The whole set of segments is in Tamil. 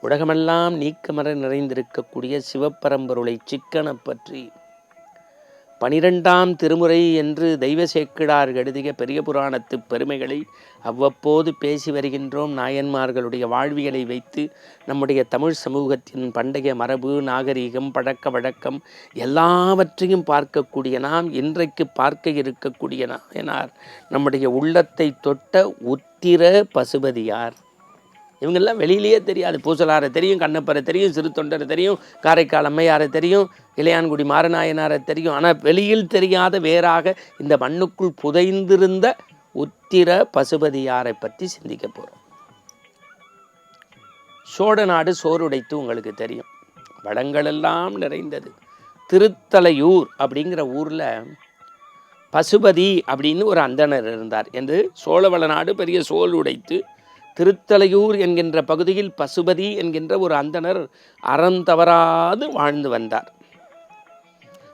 உலகமெல்லாம் நீக்கமர நிறைந்திருக்கக்கூடிய சிவப்பரம்பொருளை சிக்கன பற்றி. பனிரெண்டாம் திருமுறை என்று தெய்வ சேக்கிடார் எழுதிய பெரிய புராணத்து பெருமைகளை அவ்வப்போது பேசி வருகின்றோம். நாயன்மார்களுடைய வாழ்வியலை வைத்து நம்முடைய தமிழ் சமூகத்தின் பண்டைய மரபு நாகரீகம் பழக்க வழக்கம் எல்லாவற்றையும் பார்க்கக்கூடிய நாம் இன்றைக்கு பார்க்க இருக்கக்கூடிய நாயனார் நம்முடைய உள்ளத்தை தொட்ட உத்திர பசுபதியார். இவங்கெல்லாம் வெளியிலேயே தெரியாது. பூசலாரை தெரியும் கண்ணப்பரை தெரியும் சிறு தொண்டரை தெரியும் காரைக்கால் அம்மையாரை தெரியும் இளையான்குடி மாரநாயனாரை தெரியும். ஆனால் வெளியில் தெரியாத வேறாக இந்த மண்ணுக்குள் புதைந்திருந்த உத்திர பசுபதியாரை பற்றி சிந்திக்க போகிறோம் சோழ நாடு சோறுடைத்து உங்களுக்கு தெரியும். வளங்களெல்லாம் நிறைந்தது. திருத்தலையூர் அப்படிங்கிற ஊரில் பசுபதி அப்படின்னு ஒரு அந்தணர் இருந்தார். என்று சோழவள நாடு பெரிய சோல் உடைத்து திருத்தலையூர் என்கின்ற பகுதியில் பசுபதி என்கின்ற ஒரு அந்தணர் அறம் தவறாது வாழ்ந்து வந்தார்.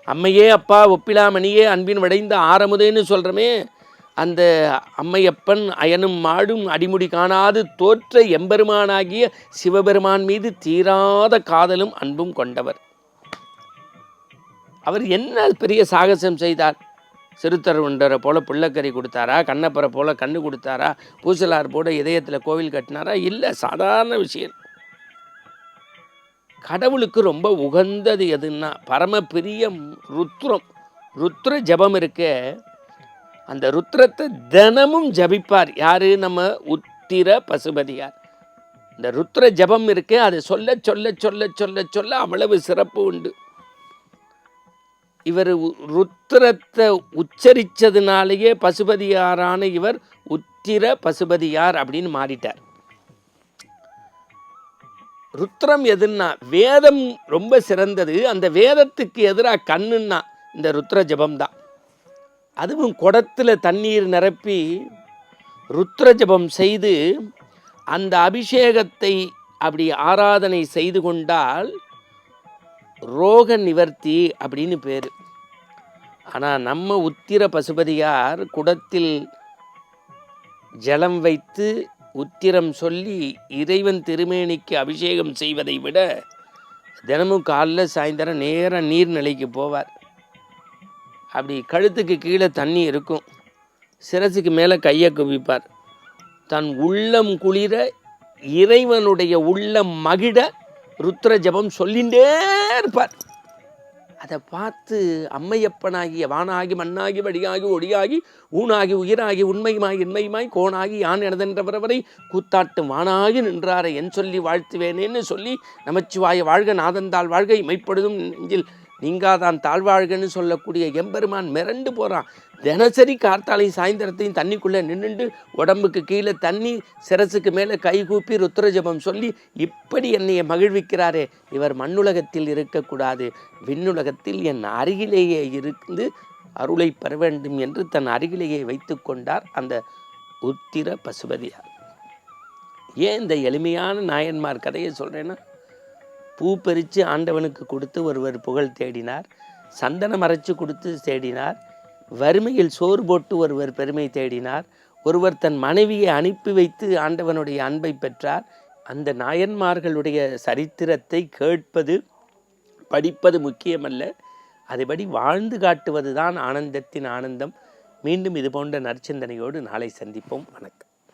அம்மையே அப்பா ஒப்பிலாமணியே அன்பின் விடைந்த ஆரமுதேன்னு சொல்கிறோமே அந்த அம்மையப்பன் அயனும் மாடும் அடிமுடி காணாது தோற்ற எம்பெருமானாகிய சிவபெருமான் மீது தீராத காதலும் அன்பும் கொண்டவர். அவர் என்ன பெரிய சாகசம் செய்தார்? சிறுத்தருண்டரை உண்டரை பிள்ளைக்கறி கொடுத்தாரா? கண்ணப்பரை போல் கண்ணு கொடுத்தாரா? பூசலார் போட இதயத்தில் கோவில் கட்டினாரா? இல்லை சாதாரண விஷயம். கடவுளுக்கு ரொம்ப உகந்தது எதுன்னா பரம பிரியம் ருத்ரம். ருத்ர ஜபம் இருக்க அந்த ருத்ரத்தை தினமும் ஜபிப்பார். யார்? நம்ம உத்திர பசுபதியார். இந்த ருத்ர ஜபம் இருக்கு அதை சொல்ல சொல்ல சொல்ல சொல்ல சொல்ல அவ்வளவு சிறப்பு உண்டு. இவர் ருத்திரத்தை உச்சரித்ததுனாலேயே பசுபதியாரான இவர் உத்திர பசுபதியார் அப்படின்னு மாறிட்டார். ருத்ரம் எதுன்னா வேதம் ரொம்ப சிறந்தது. அந்த வேதத்துக்கு எதிராக கண்ணுன்னா இந்த ருத்ர ஜபம் தான் அதுவும் குடத்தில் தண்ணீர் நிரப்பி ருத்ர ஜபம் செய்து அந்த அபிஷேகத்தை அப்படி ஆராதனை செய்து கொண்டால் ரோக நிவர்த்தி அப்படின்னு பேர். ஆனால் நம்ம உத்திர பசுபதியார் குடத்தில் ஜலம் வைத்து உத்திரம் சொல்லி இறைவன் திருமேனிக்கு அபிஷேகம் செய்வதை விட தினமும் காலைல சாயந்தரம் நேராக நீர்நிலைக்கு போவார். அப்படி கழுத்துக்கு கீழே தண்ணி இருக்கும். சிரசுக்கு மேலே கையை குவிப்பார். தன் உள்ளம் குளிர இறைவனுடைய உள்ளம் மகிழ ருத்ர ஜபம் சொல்லிகிட்டே இருப்பார். அதை பார்த்து அம்மையப்பனாகிய வானாகி மண்ணாகி வடியாகி ஒடியாகி ஊனாகி உயிராகி உண்மையுமாய் இன்மையுமாய் கோணாகி யான் எனதென்றவரவரை கூத்தாட்டும் வானாகி நின்றாரை என் சொல்லி வாழ்த்துவேனேன்னு சொல்லி நமச்சிவாய வாழ்க நாதந்தாள் வாழ்க இமைப்படுதும் நெஞ்சில் நீங்காதான் தாழ்வாழ்கன்னு சொல்லக்கூடிய எம்பெருமான் மிரண்டு போகிறான் தினசரி கார்த்தாலையும் சாயந்தரத்தையும் தண்ணிக்குள்ளே நின்றுண்டு உடம்புக்கு கீழே தண்ணி சிரசுக்கு மேலே கைகூப்பி ருத்ரஜபம் சொல்லி இப்படி என்னைய மகிழ்விக்கிறாரே. இவர் மண்ணுலகத்தில் இருக்கக்கூடாது. விண்ணுலகத்தில் என் அருகிலேயே இருந்து அருளை பெற வேண்டும் என்று தன் அருகிலேயே வைத்து கொண்டார் அந்த உத்திர பசுபதியார். ஏன் இந்த எளிமையான நாயன்மார் கதையை சொல்கிறேன்னா பூ பறித்து ஆண்டவனுக்கு கொடுத்து ஒருவர் புகழ் தேடினார். சந்தனம் அரைச்சு கொடுத்து தேடினார். வறுமையில் சோறு போட்டு ஒருவர் பெருமை தேடினார். ஒருவர் தன் மனைவியை அனுப்பி வைத்து ஆண்டவனுடைய அன்பை பெற்றார். அந்த நாயன்மார்களுடைய சரித்திரத்தை கேட்பது படிப்பது முக்கியமல்ல. அதுபடி வாழ்ந்து காட்டுவது தான் ஆனந்தத்தின் ஆனந்தம். மீண்டும் இதுபோன்ற நற்சிந்தனையோடு நாளை சந்திப்போம். வணக்கம்.